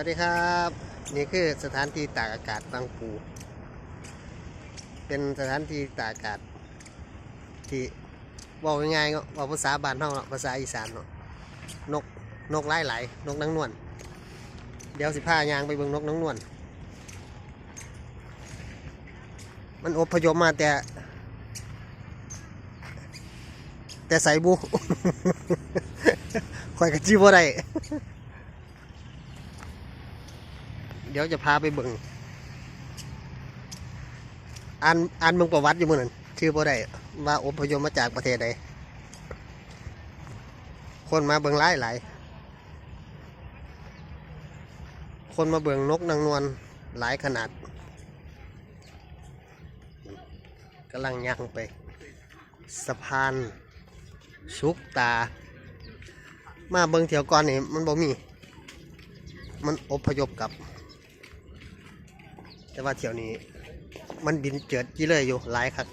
วัสดีครับ นี่คือสถานที่ตากอากาศบางปู เป็นสถานที่ตากอากาศ ที่บอกง่ายๆก็บอกภาษาบ้านเฮาเนาะภาษาอีสานเนาะนกนกไล่ไหลนกนางนวลเดี๋ยวสิพายางไปเบิ่งนกนางนวลมันอพยพมาแต่ แต่ใส่บุข่อยกะจีบ่ได้ เดี๋ยวจะพาไปเบิ่งอ่านอ่านเบิ่งประวัติอยู่มื้อนั้นชื่อบ่ได้ว่าอพยพมาจากประเทศใดคนมาเบิ่งหลายหลายคนมาเบิ่งนกนางนวลหลายขนาดกำลังย่างไปสะพานสุกตา มาเบิ่งเที่ยวก่อนนี่มันบ่มี มันอพยพกับ แต่ว่าเที่ยวนี้ มันบินเจิดยี่เลยอยู่หลายครับ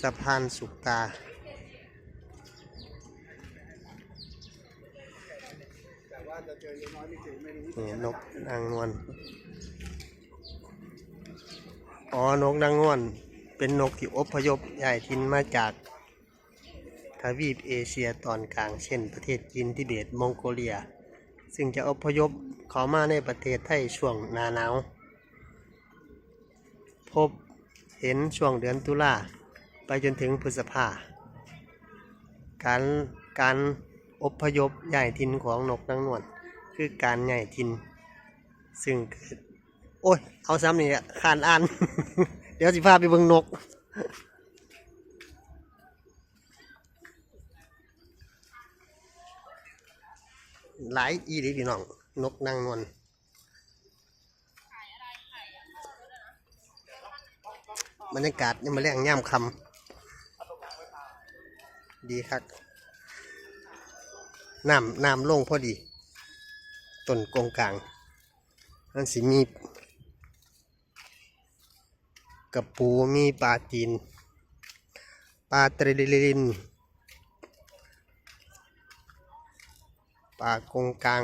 สะพานสุกตานี่นกนางนวล อ๋อ นกนางนวล เป็นนกที่อพยพย้ายถิ่นมาจากทวีปเอเชียตอนกลาง เช่น ประเทศจีนทิเบต มองโกเลีย ซึ่งจะอพยพ เขามาในประเทศไทยช่วงหนาหนาว พบเห็นช่วงเดือนตุลาไปจนถึงพฤษภา การการอพยพย้ายถิ่นของนกนางนวลคือการย้ายถิ่นซึ่งโอ้ย เอาซ้ำนี่อะขานอ่าน เดี๋ยวสิพาไปเบิ่งนก หลายอีหลีพี่น้อง นกนางนวลบรรยากาศยังมาแรงย่ำคำดีครับน้ำน้ำลงพอดีต้นกงกลางนั่นสิมีกับปูมีปลาจีนปลาตริลินปลากงกลาง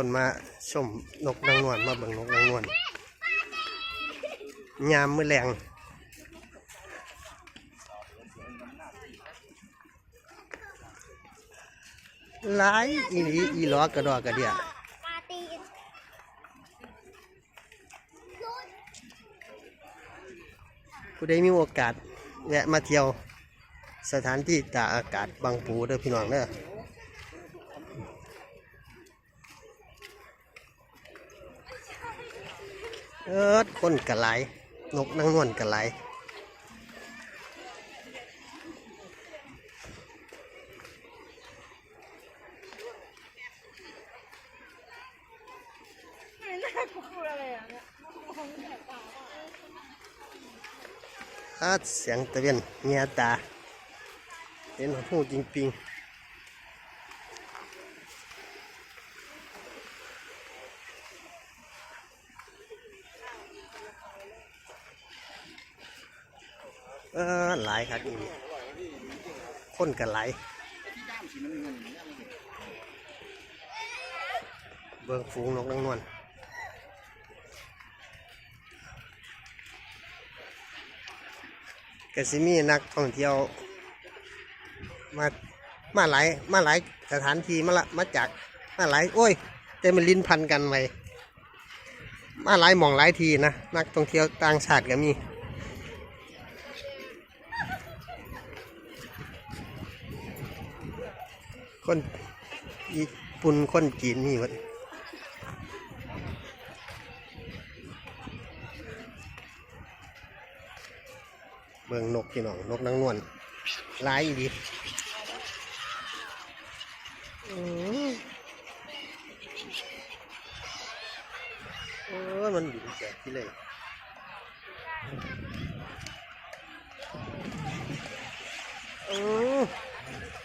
คนมาชมนกนางนวลมาเบิ่งนกนางนวลยามมือแรงหลายอีหลีอีหลอกระดอกกระเดียปาร์ตี้ผู้ใดมีโอกาสแวะมาเที่ยวสถานที่ตากอากาศบางปูเด้อพี่น้องเด้อ เอิดคนกะไหลายนกนางนวลกะไหลายอาเสียงตะเวียนเงียตา เห็นหูจริงปิ ออหลายครับอีคนกันหลายเบิ่งฝูงนกนางนวลกสิมีนักท่องเที่ยว มา มาหลาย มาหลายสถานที่มาละ มาจาก มาหลาย โอ้ยแต่มันลิ้นพันกันไว้มาหลายหมองหลายทีนะ นักท่องเที่ยวต่างชาติก็มี คนญี่ปุ่นคนจีนมีหมดเบิ่งนกพี่น้องนกนางนวลลายดีอืมโอ้มันบินแจกที่เลยเออ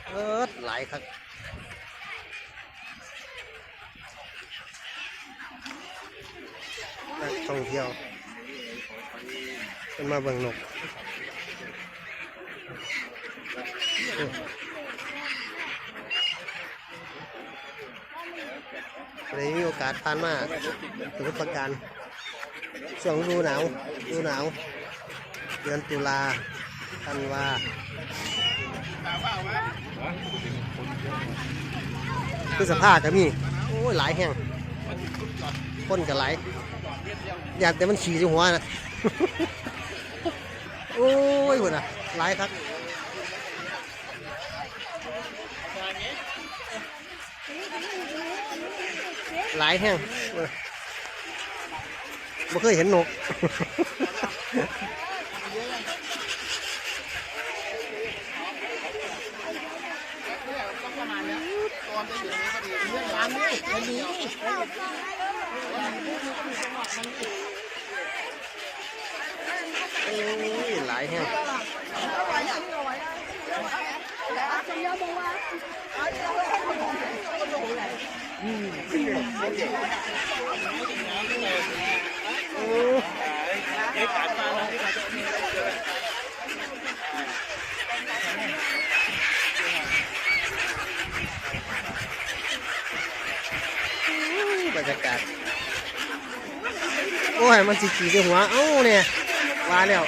เออดหลายครับ นักท่องเที่ยวเป็นมาเบิ่งนกเลยมีโอกาสผ่านมาสมุทรปราการช่วงฤดูหนาวฤดูหนาว เดือนตุลาธันวาพฤษภาก็มี โอ้ย หลายแห่ง คนก็หลายอยากแต่มันขี่ที่หัวนะโอ้ยคนอะหลายครับหลายแห่งเออบ่เคยเห็นนกโอ้ย หลายแห่งโอ้ บรรยากาศ โอ้ย มันสิขี่ที่หัว เอ้าเนี่ยว่าแล้ว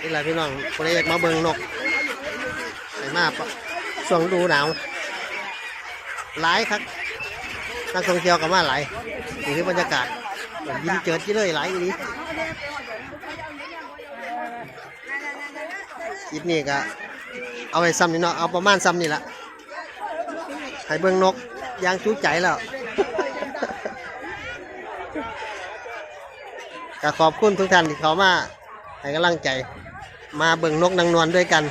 นี่แหละพี่น้องคนอกมาเบิงนกไอ้มาปะช่วงดูหนาวหลายครับนักท่องเที่ยวก็มาหลายนี่คือบรรยากาศยินเจิดที่เลยหลายอยู่นี้คลิปนี้ก็เอาไปซ้ำนี่เนาะเอาประมาณซ้ำนี่ละให้เบิ่งนกยางจูใจแล้วก็ขอบคุณทุกท่านที่เขามา ให้กำลังใจ มาเบิ่งนกนางนวลด้วยกัน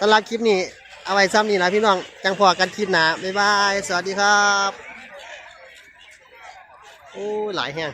สำหรับคลิปนี้ เอาไว้ซ้ำนี่นะพี่น้อง จังพอกันคลิปหนาบ๊ายบาย สวัสดีครับ โอ้หลายแห้ง